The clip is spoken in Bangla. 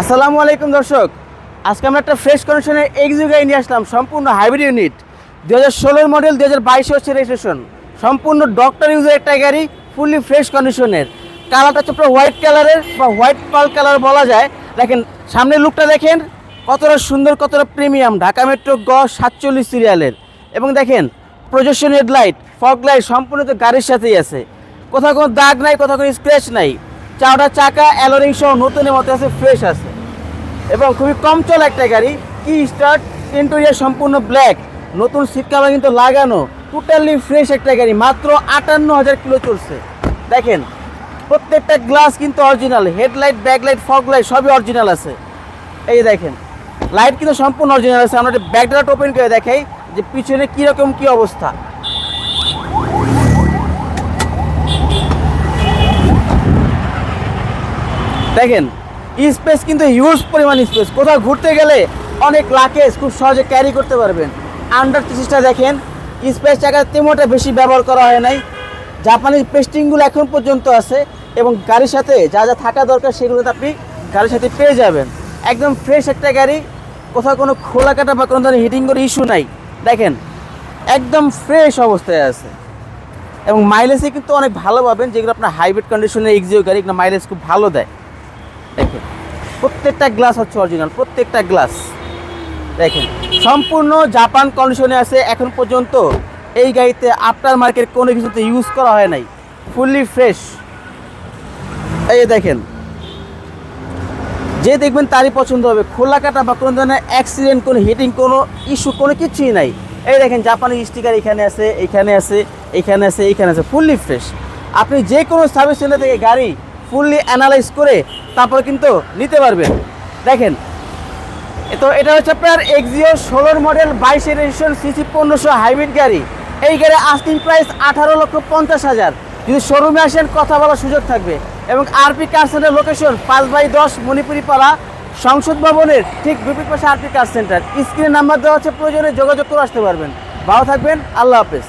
আসসালামু আলাইকুম, দর্শক। আজকে আমরা একটা ফ্রেশ কন্ডিশনের এক্সিউ গাড়ি নিয়ে আসলাম, সম্পূর্ণ হাইব্রিড ইউনিট দু হাজার ষোলোর মডেল দু হাজার বাইশে হচ্ছে রেজিস্ট্রেশন সম্পূর্ণ ডক্টর ইউজের একটা গাড়ি ফুললি ফ্রেশ কন্ডিশনের কালারটা হচ্ছে পুরো হোয়াইট কালারের বা হোয়াইট পাল কালার বলা যায়। দেখেন, সামনের লুকটা দেখেন, কতটা সুন্দর, কতটা প্রিমিয়াম ঢাকা মেট্রো গ সাতচল্লিশ সিরিয়ালের এবং দেখেন প্রজেকশন হেডলাইট ফগ লাইট সম্পূর্ণ তো গাড়ির সাথেই আছে। কোথাও কোনো দাগ নাই, কোথাও কোনো স্ক্র্যাচ নাই। চাওটা চাকা, অ্যালোরিং সহ নতুনের মতো আছে ফ্রেশ আছে। এবং খুবই কম চলা একটা গাড়ি কি স্টার্ট ইন্টেরিয়ার সম্পূর্ণ ব্ল্যাক নতুন সিট কাভার কিন্তু লাগানো টোটালি ফ্রেশ একটা গাড়ি, মাত্র আটান্ন হাজার কিলো চলছে। দেখেন, প্রত্যেকটা গ্লাস কিন্তু original headlight backlight fog light সবই অরিজিনাল আছে। এই দেখেন লাইট কিন্তু সম্পূর্ণ অরিজিনাল আছে। আমরা ব্যাকড্রাট ওপেন করে দেখাই যে পিছনে কীরকম কী অবস্থা। দেখেন স্পেস কিন্তু হিউজ পরিমাণ স্পেস কোথাও ঘুরতে গেলে অনেক লাকেজ খুব সহজে ক্যারি করতে পারবেন। আন্ডার থিসিসটা দেখেন স্পেস জায়গা তেমনটা বেশি ব্যবহার করা হয় নাই। জাপানিজ পেস্টিংগুলো এখন পর্যন্ত আছে এবং গাড়ির সাথে যা যা থাকা দরকার সেগুলো আপনি গাড়ির সাথে পেয়ে যাবেন। একদম ফ্রেশ একটা গাড়ি, কোথাও কোনো খোলা কাটা বা কোনো ধরনের হিটিং করে ইস্যু নাই। দেখেন, একদম ফ্রেশ অবস্থায় আছে। এবং মাইলেজে কিন্তু অনেক ভালো পাবেন, যেগুলো আপনার হাইব্রিড কন্ডিশনের এক্সিও গাড়ি, এগুলো মাইলেজ খুব ভালো দেয়। দেখেন, প্রত্যেকটা গ্লাস হচ্ছে অরিজিনাল প্রত্যেকটা গ্লাস দেখেন, সম্পূর্ণ জাপান কন্ডিশনে আছে, এখন পর্যন্ত এই গাড়িতে আফটার মার্কেট কোনো কিছুতে ইউজ করা হয় নাই। ফুললি ফ্রেশ এই দেখেন, যে দেখবেন তারই পছন্দ হবে। খোলা কাটা বা কোনো ধরনের অ্যাক্সিডেন্ট কোনো হিটিং কোনো ইস্যু কোনো কিছুই নাই। এই দেখেন জাপানি স্টিকার এখানে আছে এখানে আছে এখানে আছে এখানে আছে ফুললি ফ্রেশ আপনি যে কোনো সার্ভিস সেন্টার থেকে গাড়ি ফুললি অ্যানালাইজ করে তারপর কিন্তু নিতে পারবেন দেখেন তো এটা হচ্ছে আপনার এক্সিও ষোলোর মডেল বাইশের রেজিস্ট্রেশন সিসি পনেরোশো হাইব্রিড গাড়ি। এই গাড়ি আস্কিং প্রাইস আঠারো লক্ষ পঞ্চাশ হাজার। যদি শোরুমে আসেন, কথা বলার সুযোগ থাকবে। এবং আরপি কার সেন্টার লোকেশন পাঁচ বাই দশ মণিপুরি পাড়া সংসদ ভবনের ঠিক বিপরীত পাশে আরপি কার সেন্টার স্ক্রিনে নাম্বার দেওয়া হচ্ছে প্রয়োজনে যোগাযোগ করে আসতে পারবেন। ভালো থাকবেন, আল্লাহ হাফেজ।